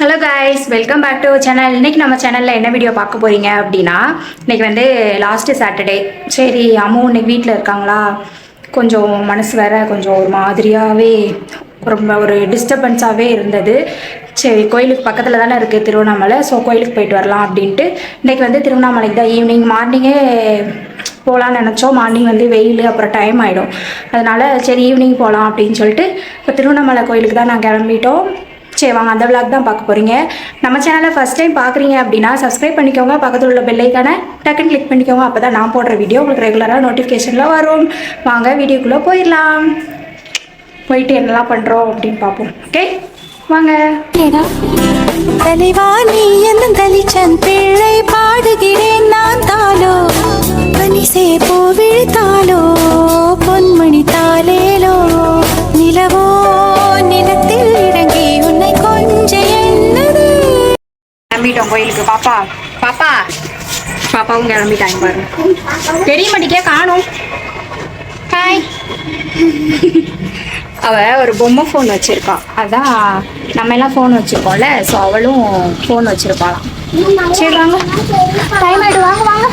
Hello guys welcome back to channel இன்னைக்கு நம்ம சேனலில் என்ன வீடியோ பார்க்க போறீங்க அப்படின்னா இன்னைக்கு வந்து லாஸ்ட்டு சாட்டர்டே சரி அம்மு இன்னைக்கு வீட்டில் இருக்காங்களா? கொஞ்சம் மனசு வேற கொஞ்சம் ஒரு மாதிரியாகவே ரொம்ப ஒரு டிஸ்டர்பன்ஸாகவே இருந்தது. சரி கோயிலுக்கு பக்கத்தில் தானே இருக்குது திருவண்ணாமலை. ஸோ கோயிலுக்கு போயிட்டு வரலாம் அப்படின்ட்டு இன்றைக்கி வந்து திருவண்ணாமலைக்கு தான் ஈவினிங் மார்னிங்கே போகலான்னு நினச்சோம். மார்னிங் வந்து வெயில் அப்புறம் டைம் ஆகிடும் அதனால சரி ஈவினிங் போகலாம் அப்படின்னு சொல்லிட்டு இப்போ திருவண்ணாமலை கோயிலுக்கு தான் நான் கிளம்பிட்டோம். சரி வாங்க அந்த விளாக் தான் பார்க்க போகிறீங்க நம்ம சேனலை ஃபஸ்ட் டைம் பார்க்குறீங்க அப்படின்னா சப்ஸ்கிரைப் பண்ணிக்கோங்க. பக்கத்தில் உள்ள பெல்லைக்கான டக்குன்னு கிளிக் பண்ணிக்கோங்க. அப்போ தான் நான் போடுற வீடியோ உங்களுக்கு ரெகுலராக நோட்டிஃபிகேஷனில் வரும். வாங்க வீடியோக்குள்ளே போயிடலாம். போயிட்டு என்னெல்லாம் பண்ணுறோம் அப்படின்னு பார்ப்போம். ஓகே வாங்க. தலைவா நீ என்ன தலிச்சன் பிள்ளை பாடுகிறேன். கிளம்பிட்டோம் கோயிலுக்கு பாப்பா. பாப்பா. பாப்பாவும் கிளம்பிட்டாங்க பாருங்க தெரிய மாட்டேக்கே காணும். ஹாய் அவ ஒரு பொம்மை ஃபோன் வச்சிருக்கா. அதான் நம்ம எல்லாம் ஃபோன் வச்சிருக்கோம்ல ஸோ அவளும் ஃபோன் வச்சிருப்பாளாம். சரி வாங்க. டைம் ஆயிடு வாங்க வாங்க.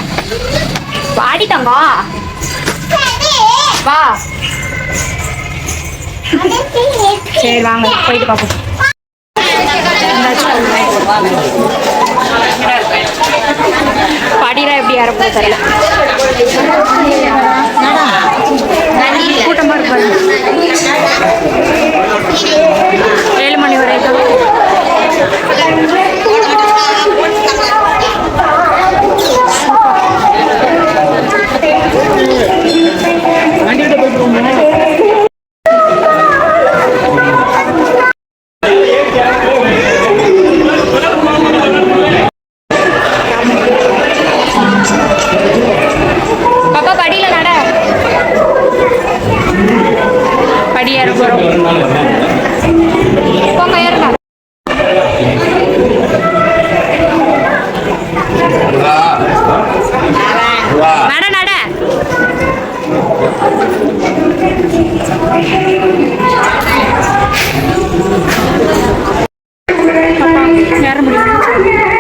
வாடிட்டாங்க வா. சரி வாங்க. போயிட்டு பார்ப்போம் படிலாம் எப்படி யாரப்போ தெரியல. கூட்டமாக இருப்பாரு. பாப்பா,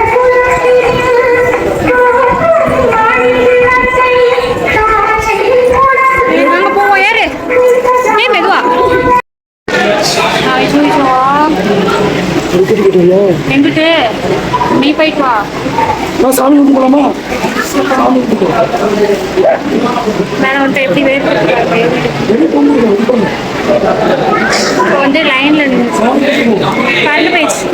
எங்கிட்டு நீ போயிட்டு வா. நான் சாமி கும்பிட்டு போலாமா? சாமி கும்பிட்டு மேலே வந்துட்டு எப்படி வேறு இப்போ வந்து லைன்ல கரண்ட் போயிடுச்சு.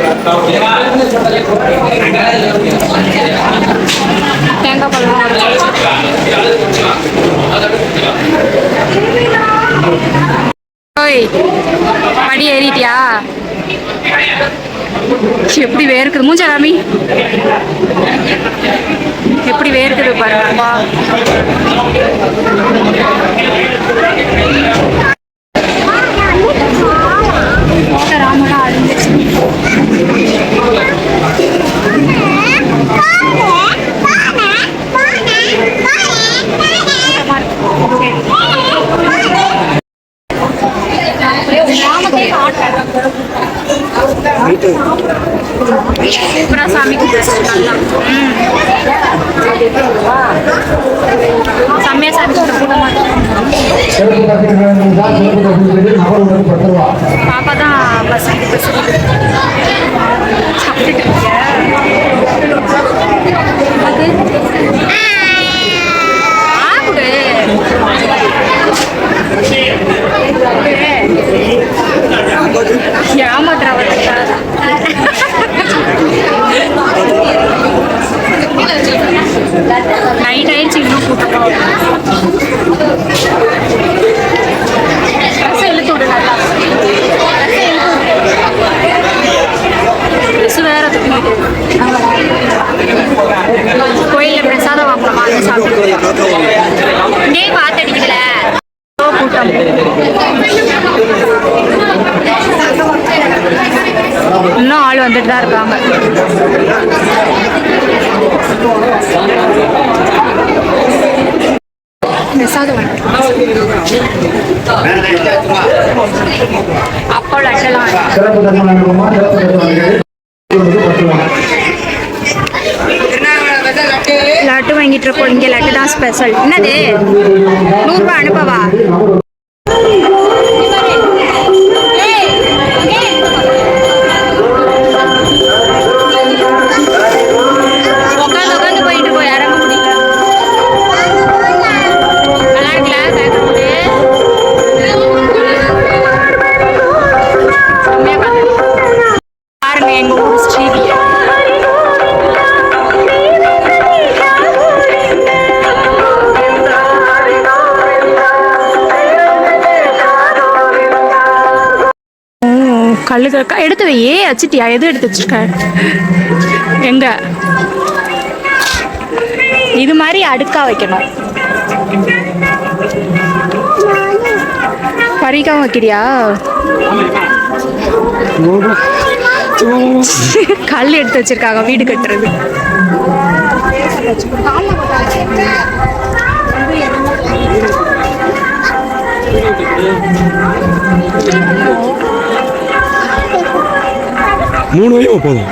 எப்படி வேர்க்குது? மூஞ்ச ராமி. எப்படி வேர்க்குது பாருங்கப்பா ராமடா ராமனா அழிஞ்சிச்சு சூப்பரா சாமி கும்பிட்டு நல்லா ம். செம்மையா சாமி கும்பிட்டு சிறப்பு தரப்பினர் தான் சிறப்பு தரப்பினர் நபர் சாமி பத்து ரூபா பாப்பா தான் பஸ் பஸ் சாப்பிட்டுட்டு ஆள் வந்துட்டு தான் இருக்காங்க. அப்போ லட்டு வாங்கிட்டு இருக்கோம் இங்க லட்டு தான் ஸ்பெஷல் என்னது? நூறுரூவா அனுபவா கல்லு க- எடுத்து வையே வச்சிட்டியா எது எடுத்து வச்சிருக்க? எங்க? இது மாதிரி அடுக்கா வைக்கணும். பறிக்காம வைக்கிறியா? கல் எடுத்து வச்சிருக்காங்க வீடு கட்டுறது. மூணு வரையும் போதும்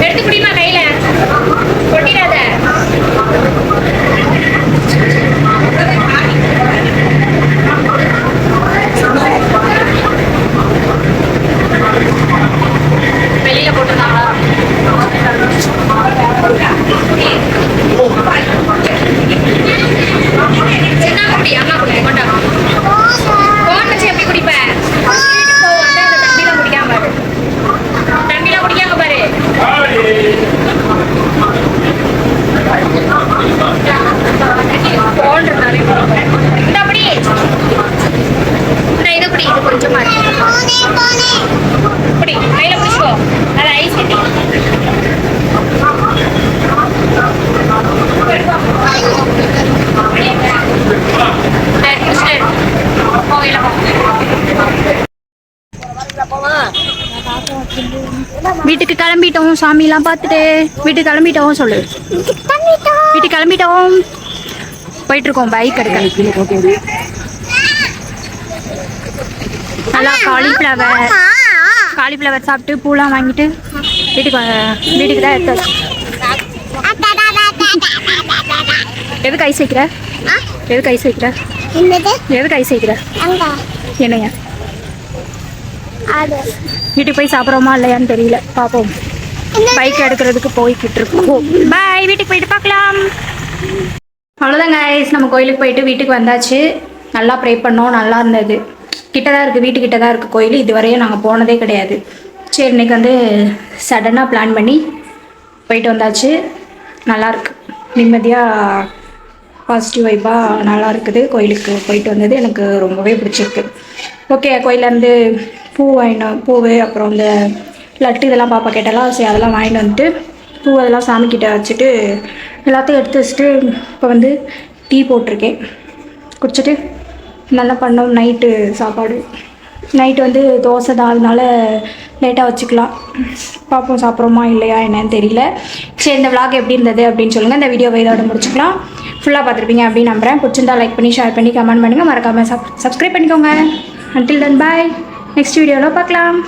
எடுத்து குடிமா கையில கொட்டிடாத வெளியில போட்டுருந்தாங்களா சின்ன குடி அம்மா குடி கொண்டா போன் வச்சு எப்படி குடிப்ப வீட்டுக்கு போ, வந்து அந்த தண்ணியில குடிக்காம பாரு தண்ணியில குடிக்காம பாரு போன் இருந்தாலே இந்த அப்படி இந்த இது குடி இது கொஞ்சமா இருக்கு. கையில பிடிச்சிக்கோ அது ஐஸ் கட்டி வீட்டுக்கு கிளம்பிட்டோம் சாமிலாம் பார்த்துட்டு. வீட்டுக்கு கிளம்பிட்டோம் சொல்லு. வீட்டுக்கு கிளம்பிட்டோம். போயிட்டு இருக்கோம் பைக் எடுக்க. நல்லா காலிஃப்ளவர் காலிஃப்ளவர் சாப்பிட்டு பூலாம் வாங்கிட்டு வீட்டுக்கு வீட்டுக்கு தான் எடுத்து வச்சோம். எதுக்கு ஐஸ் வைக்கிற? எதுக்கு ஐஸ் வைக்கிற? எதுக்கு ஐஸ் வைக்கிற? என்னையா வீட்டுக்கு போய் சாப்பிட்றோமா இல்லையான்னு தெரியல. பார்ப்போம் பைக் எடுக்கிறதுக்கு போய்கிட்டு இருக்கோம். பாய் வீட்டுக்கு போயிட்டு பார்க்கலாம். அவ்வளோதான் கைஸ் நம்ம கோயிலுக்கு போயிட்டு வீட்டுக்கு வந்தாச்சு. நல்லா ப்ரே பண்ணோம். நல்லா இருந்தது. கிட்ட தான் இருக்குது வீட்டுக்கிட்ட தான் இருக்குது கோயில் இதுவரையும் நாங்கள் போனதே கிடையாது. சரி இன்னைக்கு வந்து சடனாக பிளான் பண்ணி போயிட்டு வந்தாச்சு. நல்லாயிருக்கு நிம்மதியாக பாசிட்டிவ் வைப்பாக நல்லா இருக்குது. கோயிலுக்கு போயிட்டு வந்தது எனக்கு ரொம்பவே பிடிச்சிருக்கு. ஓகே கோயிலேருந்து பூ வாங்கினோம் பூவு அப்புறம் இந்த லட்டு இதெல்லாம் பாப்பா கேட்டாலாம் சரி அதெல்லாம் வாங்கிட்டு வந்துட்டு பூ அதெல்லாம் சாமிக்கிட்ட வச்சுட்டு எல்லாத்தையும் எடுத்து வச்சுட்டு இப்போ வந்து டீ போட்டிருக்கேன். குடிச்சிட்டு நல்லா பண்ணோம். நைட்டு சாப்பாடு. நைட்டு வந்து தோசை தான் அதனால லேட்டாக வச்சுக்கலாம். பார்ப்போம் சாப்பிட்றோமா இல்லையா என்னன்னு தெரியல. சரி இந்த விளாக் எப்படி இருந்தது அப்படின்னு சொல்லுங்கள் இந்த வீடியோவை இதோட முடிச்சுக்கலாம். ஃபுல்லாக பார்த்துருப்பீங்க அப்படின்னு நம்புறேன். பிடிச்சிருந்தா லைக் பண்ணி ஷேர் பண்ணி கமெண்ட் பண்ணுங்கள் மறக்காமல் சப் சப்ஸ்கிரைப் பண்ணிக்கோங்க. அன்டில் தன் பாய் நெக்ஸ்ட் வீடியோவில் பார்க்கலாம்.